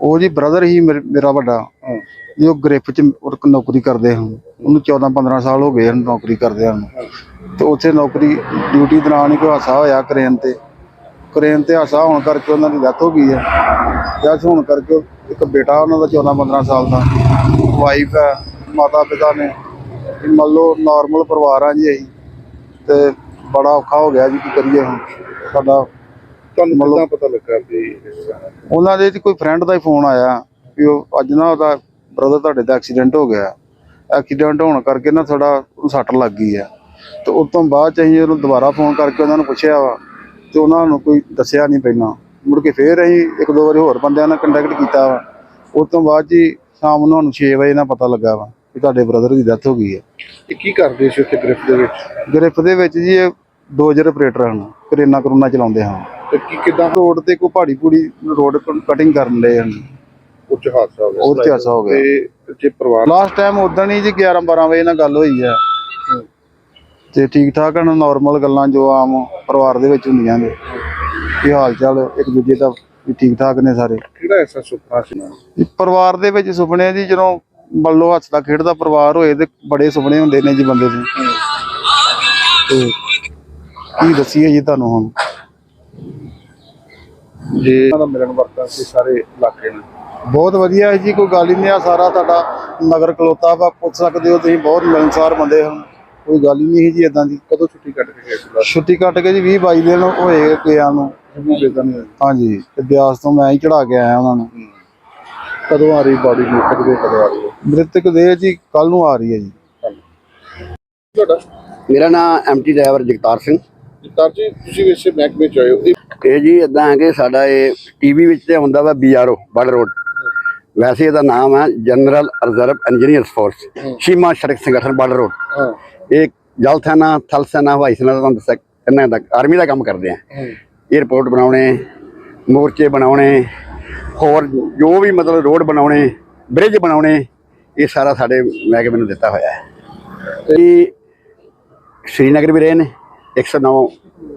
ਉਹ ਜੀ ਬ੍ਰਦਰ ਹੀ ਮੇਰੇ- ਮੇਰਾ ਵੱਡਾ ਜੋ ਗ੍ਰਿਫ ਚ ਨੌਕਰੀ ਕਰਦੇ ਹਨ। ਉਹਨੂੰ 14 15 ਸਾਲ ਹੋ ਗਏ ਹਨ ਨੌਕਰੀ ਕਰਦੇ ਹਨ। ਤੇ ਉੱਥੇ ਨੌਕਰੀ ਡਿਊਟੀ ਦੌਰਾਨ ਹੀ ਕੋਈ ਹਾਸਾ ਹੋਇਆ ਕਰੇਨ ਤੇ। ਕਰੇਨ ਤੇ ਹਾਸਾ ਹੋਣ ਕਰਕੇ ਉਹਨਾਂ ਦੀ ਡੈਥ ਹੋ ਗਈ ਹੈ ਡੈਥ ਹੋਣ ਕਰਕੇ ਇੱਕ ਬੇਟਾ ਉਹਨਾਂ ਦਾ 14 15 ਸਾਲ ਦਾ। ਵਾਈਫ ਹੈ ਮਾਤਾ ਪਿਤਾ ਨੇ। ਮੰਨ ਲਓ ਨਾਰਮਲ ਪਰਿਵਾਰ ਆ ਜੀ ਅਸੀਂ। ਤੇ ਬੜਾ ਔਖਾ ਹੋ ਗਿਆ ਜੀ ਕੀ ਕਰੀਏ ਹੁਣ। ਸਾਡਾ ਤੁਹਾਨੂੰ ਕਿੱਦਾਂ ਪਤਾ ਲੱਗਾ ਵੀ ਉਹਨਾਂ ਦੇ ਕੋਈ ਫਰੈਂਡ ਦਾ ਹੀ ਫੋਨ ਆਇਆ ਵੀ ਉਹ ਅੱਜ ਨਾ ਉਹਦਾ ਬ੍ਰਦਰ ਤੁਹਾਡੇ ਦਾ ਐਕਸੀਡੈਂਟ ਹੋ ਗਿਆ। ਐਕਸੀਡੈਂਟ ਹੋਣ ਕਰਕੇ ਨਾ ਥੋੜਾ ਸੱਟ ਲੱਗ ਗਈ ਆ। ਤੇ ਉਸ ਤੋਂ ਬਾਅਦ ਚ ਅਸੀਂ ਉਹਨੂੰ ਦੁਬਾਰਾ ਫੋਨ ਕਰਕੇ ਉਹਨਾਂ ਨੂੰ ਪੁੱਛਿਆ ਵਾ ਤੇ ਉਹਨਾਂ ਨੂੰ ਕੋਈ ਦੱਸਿਆ ਨਹੀਂ ਪਹਿਲਾਂ। ਮੁੜ ਕੇ ਫੇਰ ਅਸੀਂ ਇੱਕ ਦੋ ਵਾਰੀ ਹੋਰ ਬੰਦਿਆਂ ਨਾਲ ਕੰਟੈਕਟ ਕੀਤਾ ਵਾ। ਉਸ ਤੋਂ ਬਾਅਦ ਜੀ ਸ਼ਾਮ ਨੂੰ ਸਾਨੂੰ 6 ਵਜੇ ਨਾਲ ਪਤਾ ਲੱਗਾ ਵਾ ਕਿ ਤੁਹਾਡੇ ਬ੍ਰਦਰ ਦੀ ਡੈਥ ਹੋ ਗਈ ਹੈ। ਇਹ ਕੀ ਕਰਦੇ ਸੀ ਉੱਥੇ ਗ੍ਰਿਫ ਦੇ ਵਿੱਚ? ਗ੍ਰਿਫ ਦੇ ਵਿੱਚ ਜੀ ਇਹ ਡੋਜਰ ਆਪਰੇਟਰ ਹਨ ਕਰੇਨਾ ਕਰੂਨਾ ਚਲਾਉਂਦੇ ਹਨ। ਤੇ ਕੀ ਕਿੱਦਾਂ? ਰੋਡ ਤੇ ਕੋਈ ਪਹਾੜੀ ਪੂੜੀ ਰੋਡ ਕਟਿੰਗ ਕਰਨ ਦੇ ਹਨ। ਉੱਚ ਹਾਦਸਾ ਹੋ ਗਿਆ। ਉਹ 'ਚ ਹਾਦਸਾ ਹੋ ਗਿਆ। ਤੇ ਜੇ ਪਰਿਵਾਰ ਲਾਸਟ ਟਾਈਮ ਉਦੋਂ ਹੀ ਜੀ 11 12 ਵਜੇ ਨਾਲ ਗੱਲ ਹੋਈ ਆ ਤੇ ਠੀਕ ਠਾਕ ਹਨ ਨਾਰਮਲ ਗੱਲਾਂ ਜੋ ਆਮ ਪਰਿਵਾਰ ਦੇ ਵਿੱਚ ਹੁੰਦੀਆਂ ਨੇ। ਕੀ ਹਾਲ ਚਾਲ ਇੱਕ ਦੂਜੇ ਦਾ ਵੀ ਠੀਕ ਠਾਕ ਨੇ ਸਾਰੇ। ਕਿਹੜਾ ਐਸਾ ਸੁਪਨਾ ਸੀ? ਪਰਿਵਾਰ ਦੇ ਵਿੱਚ ਸੁਪਨੇ ਜੀ ਜਦੋਂ ਲਓ ਹੱਸਦਾ ਖੇਡਦਾ ਪਰਿਵਾਰ ਹੋਏ ਤੇ ਬੜੇ ਸੁਪਨੇ ਹੁੰਦੇ ਨੇ ਜੀ ਬੰਦੇ ਦੇ। ਤੇ ਕੀ ਦੱਸੀਏ ਜੀ ਤੁਹਾਨੂੰ ਹੁਣ? ਜੇ ਮਿਲਣ ਵਰਤਨ ਸੀ ਸਾਰੇ ਇਲਾਕੇ ਨੂੰ ਬਹੁਤ ਵਧੀਆ ਹੈ ਜੀ ਕੋਈ ਗੱਲ ਹੀ ਨਹੀਂ ਆ ਸਾਰਾ ਤੁਹਾਡਾ ਨਗਰ ਕਲੋਤਾ ਵਾ ਪੁੱਛ ਸਕਦੇ ਹੋ ਤੁਸੀਂ ਬਹੁਤ ਮਿਲਣਸਾਰ ਬੰਦੇ ਹਨ ਕੋਈ ਗੱਲ ਹੀ ਨਹੀਂ ਜੀ ਇਦਾਂ ਦੀ। ਕਦੋਂ ਛੁੱਟੀ ਕੱਟ ਕੇ ਗਏ ਸੀ ਛੁੱਟੀ ਕੱਟ ਕੇ ਜੀ 20 22 ਦਿਨ ਹੋਏ ਗਿਆ ਨੂੰ। ਬੇਦਨ ਹਾਂਜੀ ਤੇ ਬਿਆਸ ਤੋਂ ਮੈਂ ਹੀ ਚੜਾ ਕੇ ਆਇਆ ਉਹਨਾਂ ਨੂੰ। ਕਦੋਂ ਆ ਰਹੀ ਬਾਡੀ ਨੂੰ ਕਦੋਂ ਕਦੋਂ ਆ ਰਹੀ ਹੈ? ਮ੍ਰਿਤਕ ਦੇ ਜੀ ਕੱਲ ਨੂੰ ਆ ਰਹੀ ਹੈ ਜੀ। ਤੁਹਾਡਾ? ਮੇਰਾ ਨਾਮ ਐਮਟੀ ਡਰਾਈਵਰ ਜਗਤਾਰ ਸਿੰਘ। ਜਗਤਾਰ ਜੀ ਤੁਸੀਂ ਵੀ ਇਸੇ ਮਹਿਕਮੇ ਚ ਆਏ ਹੋ। ਇਹ ਇਹ ਜੀ ਇਦਾਂ ਹੈ ਕਿ ਸਾਡਾ ਇਹ ਟੀਵੀ ਵਿੱਚ ਤੇ ਹੁੰਦਾ ਵਾ ਬੀਆਰਓ ਬੜ ਰੋਡ। ਵੈਸੇ ਇਹਦਾ ਨਾਮ ਹੈ ਜਨਰਲ ਰਿਜ਼ਰਵ ਇੰਜੀਨੀਅਰਸ ਫੋਰਸ ਸੀਮਾ ਸੜਕ ਸੰਗਠਨ ਬੜ ਰੋਡ। ਇਹ ਜਲ ਸੈਨਾ ਥਲ ਸੈਨਾ ਹਵਾਈ ਸੈਨਾ ਦਾ ਤੁਹਾਨੂੰ ਦੱਸਿਆ ਕਿੰਨਾ ਦਾ ਆਰਮੀ ਦਾ ਕੰਮ ਕਰਦੇ ਆ। 에어ਪੋਰਟ ਬਣਾਉਣੇ ਮੋਰਚੇ ਬਣਾਉਣੇ ਹੋਰ ਜੋ ਵੀ ਮਤਲਬ ਰੋਡ ਬਣਾਉਣੇ ਬ੍ਰਿਜ ਬਣਾਉਣੇ ਇਹ ਸਾਰਾ ਸਾਡੇ ਮਹਿਕਮੇ ਨੂੰ ਦਿੱਤਾ ਹੋਇਆ ਹੈ। ਇਹ ਸ਼੍ਰੀਨਗਰ ਵੀ ਰਹੇ ਨੇ 109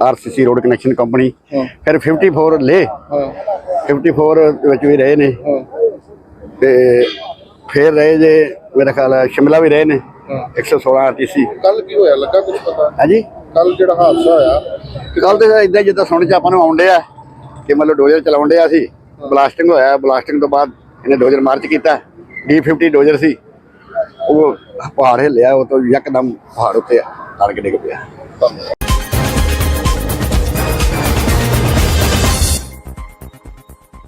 ਆਰਸੀਸੀ ਰੋਡ ਕਨੈਕਸ਼ਨ ਕੰਪਨੀ ਫਿਰ 54 ਲੇ ਹਾਂ। 54 ਵਿੱਚ ਵੀ ਰਹੇ ਨੇ। ਤੇ ਫਿਰ ਰਹੇ ਜੇ ਮੇਰਾ ਖਿਆਲ ਹੈ ਸ਼ਿਮਲਾ ਵੀ ਰਹੇ ਨੇ 116 ਆਰਟੀਸੀ। ਕੱਲ ਕੀ ਹੋਇਆ ਲੱਗਾ ਕੁਝ ਪਤਾ? ਹਾਂਜੀ? ਕੱਲ ਜਿਹੜਾ ਹਾਦਸਾ ਹੋਇਆ ਕੱਲ ਤੇ ਇਦਾਂ ਜਿੱਦਾਂ ਸੁਣ ਚ ਆਪਾਂ ਨੂੰ ਆਉਂਦੇ ਆ ਕਿ ਮਤਲਬ ਡੋਜ਼ਰ ਚਲਾਉਂਦੇ ਆ ਸੀ ਬਲਾਸਟਿੰਗ ਹੋਇਆ ਬਲਾਸਟਿੰਗ ਤੋਂ ਬਾਅਦ ਇਹਨੇ ਡੋਜ਼ਰ ਮਾਰਚ ਕੀਤਾ D50 ਡੋਜ਼ਰ ਸੀ। ਉਹ ਪਹਾੜ ਹਿੱਲਿਆ ਉਹ ਤੋਂ ਯਕਦਮ ਪਹਾੜ ਉੱਤੇ ਲੜ ਕੇ ਡਿੱਗ ਪਿਆ।